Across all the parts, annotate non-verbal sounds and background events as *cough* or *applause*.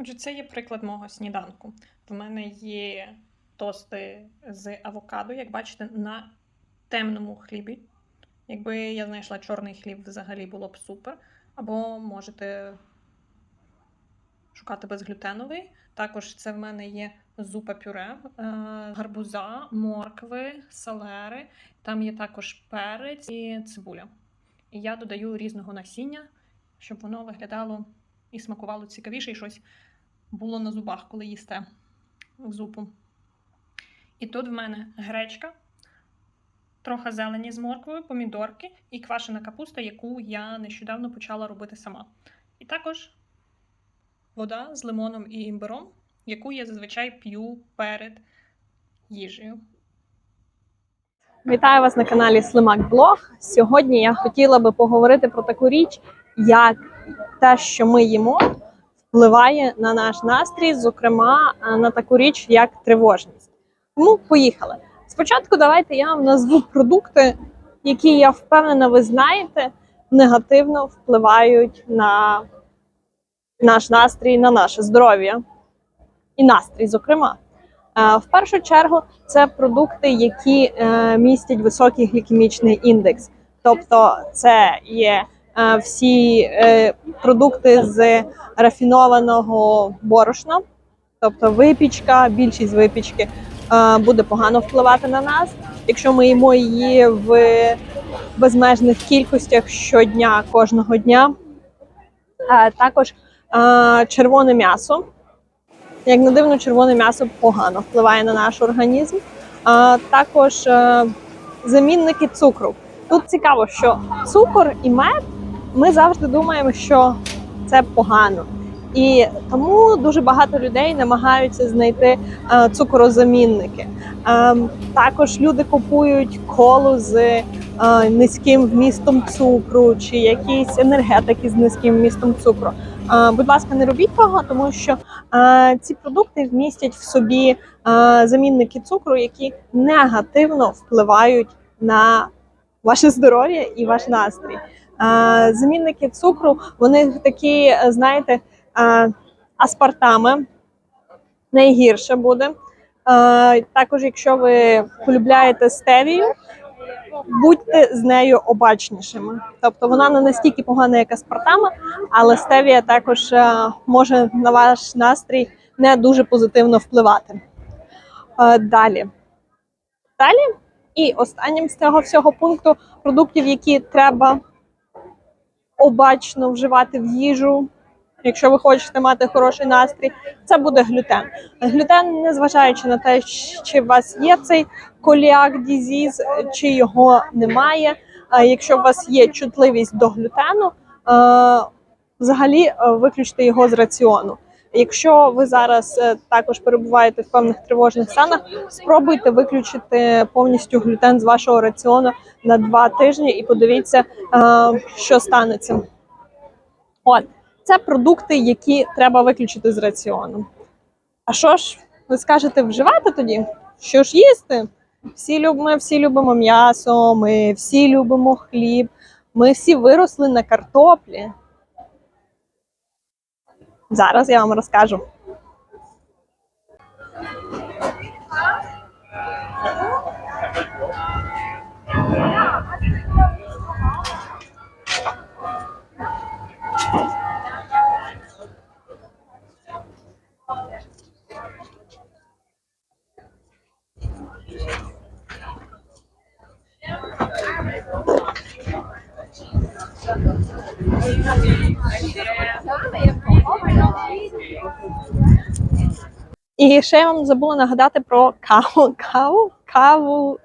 Отже, це є приклад мого сніданку. В мене є тости з авокадо, як бачите, на темному хлібі. Якби я знайшла чорний хліб, взагалі було б супер. Або можете шукати безглютеновий. Також це в мене є зупа пюре, е, гарбуза, моркви, салери. Там є також перець і цибуля. І я додаю різного насіння, щоб воно виглядало і смакувало цікавіше, і щось було на зубах, коли їсте зупу. І тут в мене гречка, трохи зелені з морквою, помідорки і квашена капуста, яку я нещодавно почала робити сама. І також вода з лимоном і імбиром, яку я зазвичай п'ю перед їжею. Вітаю вас на каналі Слимак Блог. Сьогодні я хотіла би поговорити про таку річ, як те, що ми їмо, впливає на наш настрій, зокрема е, на таку річ, як тривожність. Тому поїхали. Спочатку давайте я вам назву продукти, які я впевнена, ви знаєте, негативно впливають на наш настрій, на наше здоров'я і настрій, зокрема. Е, В першу чергу це продукти, які е, містять високий глікемічний індекс. Тобто, це є всі е, продукти з рафінованого борошна, тобто випічка, більшість випічки е, буде погано впливати на нас. Якщо ми їмо її в безмежних кількостях щодня, кожного дня. Е, Також е, червоне м'ясо. Як не дивно, червоне м'ясо погано впливає на наш організм. Також е, замінники цукру. Тут цікаво, що цукор і мед ми завжди думаємо, що це погано. І тому дуже багато людей намагаються знайти е, цукорозамінники. Е, також люди купують колу з е, низьким вмістом цукру чи якісь енергетики з низьким вмістом цукру. Е, будь ласка, не робіть того, тому що е, ці продукти вмістять в собі е, замінники цукру, які негативно впливають на ваше здоров'я і ваш настрій. Замінники цукру, вони такі, знаєте, аспартами найгірше буде. Також, якщо ви полюбляєте стевію, будьте з нею обачнішими. Тобто вона не настільки погана, як аспартама, але стевія також може на ваш настрій не дуже позитивно впливати. Далі. Далі. І останнім з цього всього пункту продуктів, які треба обачно вживати в їжу, якщо ви хочете мати хороший настрій, це буде глютен. Глютен, незважаючи на те, чи у вас є цей коліак дізіз, чи його немає. Якщо у вас є чутливість до глютену, е, взагалі е, виключте його з раціону. Якщо ви зараз е, також перебуваєте в певних тривожних станах, спробуйте виключити повністю глютен з вашого раціону на два тижні і подивіться, е, що станеться. От це продукти, які треба виключити з раціону. А що ж ви скажете вживати тоді? Що ж їсти? Всі люб... Ми всі любимо м'ясо, ми всі любимо хліб, ми всі виросли на картоплі. Зараз я вам розкажу. І ще я вам забула нагадати про каву. *laughs* Каву, каву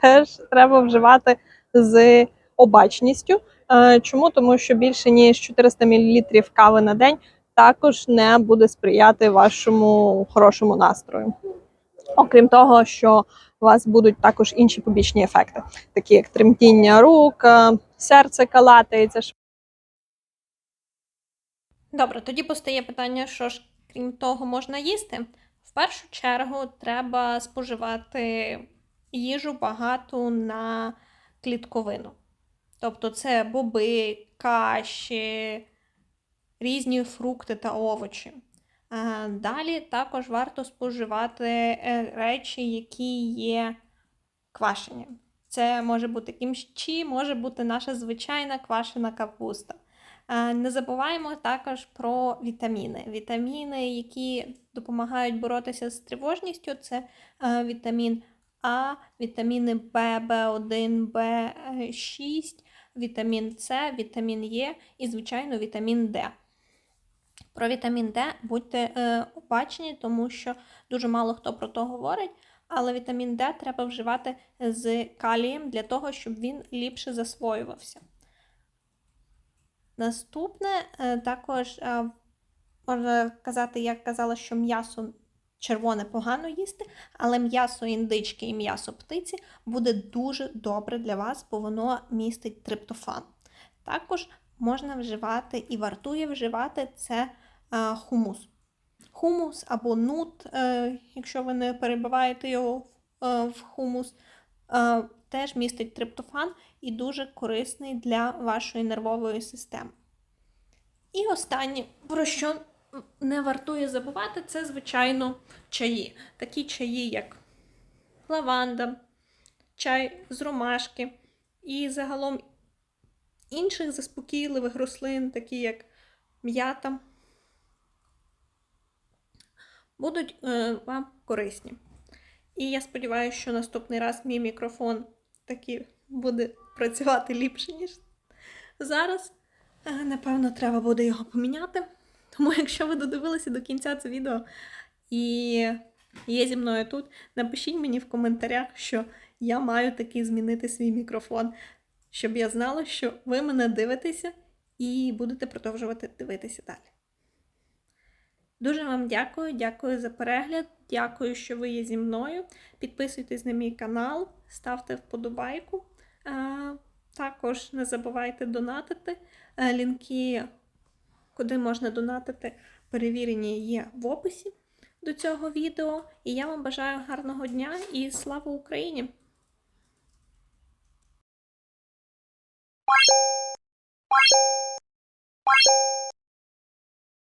теж треба вживати з обачністю. Е, Чому? Тому що більше ніж 400 мл кави на день також не буде сприяти вашому хорошому настрою. Окрім того, що у вас будуть також інші побічні ефекти, такі як тремтіння рук, е, серце калатається. Добре, тоді постає питання, що ж крім того можна їсти. В першу чергу треба споживати їжу багату на клітковину. Тобто це боби, каші, різні фрукти та овочі. Е, Далі також варто споживати е, речі, які є квашені. Це може бути кімчі, може бути наша звичайна квашена капуста. Е, Не забуваємо також про вітаміни. Вітаміни, які допомагають боротися з тривожністю, це е, вітамін А, вітаміни В, В1, В6, вітамін С, вітамін Е і, звичайно, вітамін Д. Про вітамін Д будьте е, обачні, тому що дуже мало хто про то говорить. Але вітамін Д треба вживати з калієм для того, щоб він ліпше засвоювався. Наступне е, також е, можна казати, я казала, що м'ясо червоне погано їсти, але м'ясо індички і м'ясо птиці буде дуже добре для вас, бо воно містить триптофан. Також можна вживати і вартує вживати це е, хумус. Хумус або нут, якщо ви не перебиваєте його в хумус, теж містить триптофан і дуже корисний для вашої нервової системи. І останнє, про що не вартує забувати, це, звичайно, чаї. Такі чаї, як лаванда, чай з ромашки і загалом інших заспокійливих рослин, такі як м'ята, будуть е, вам корисні. І я сподіваюся, що наступний раз мій мікрофон таки буде працювати ліпше, ніж зараз. Е, Напевно, треба буде його поміняти. Тому, якщо ви додивилися до кінця це відео і є зі мною тут, напишіть мені в коментарях, що я маю таки змінити свій мікрофон, щоб я знала, що ви мене дивитеся і будете продовжувати дивитися далі. Дуже вам дякую, дякую за перегляд, дякую, що ви є зі мною. Підписуйтесь на мій канал, ставте вподобайку. Також не забувайте донатити. Е, Лінки, куди можна донатити, перевірені є в описі до цього відео. І я вам бажаю гарного дня і слава Україні!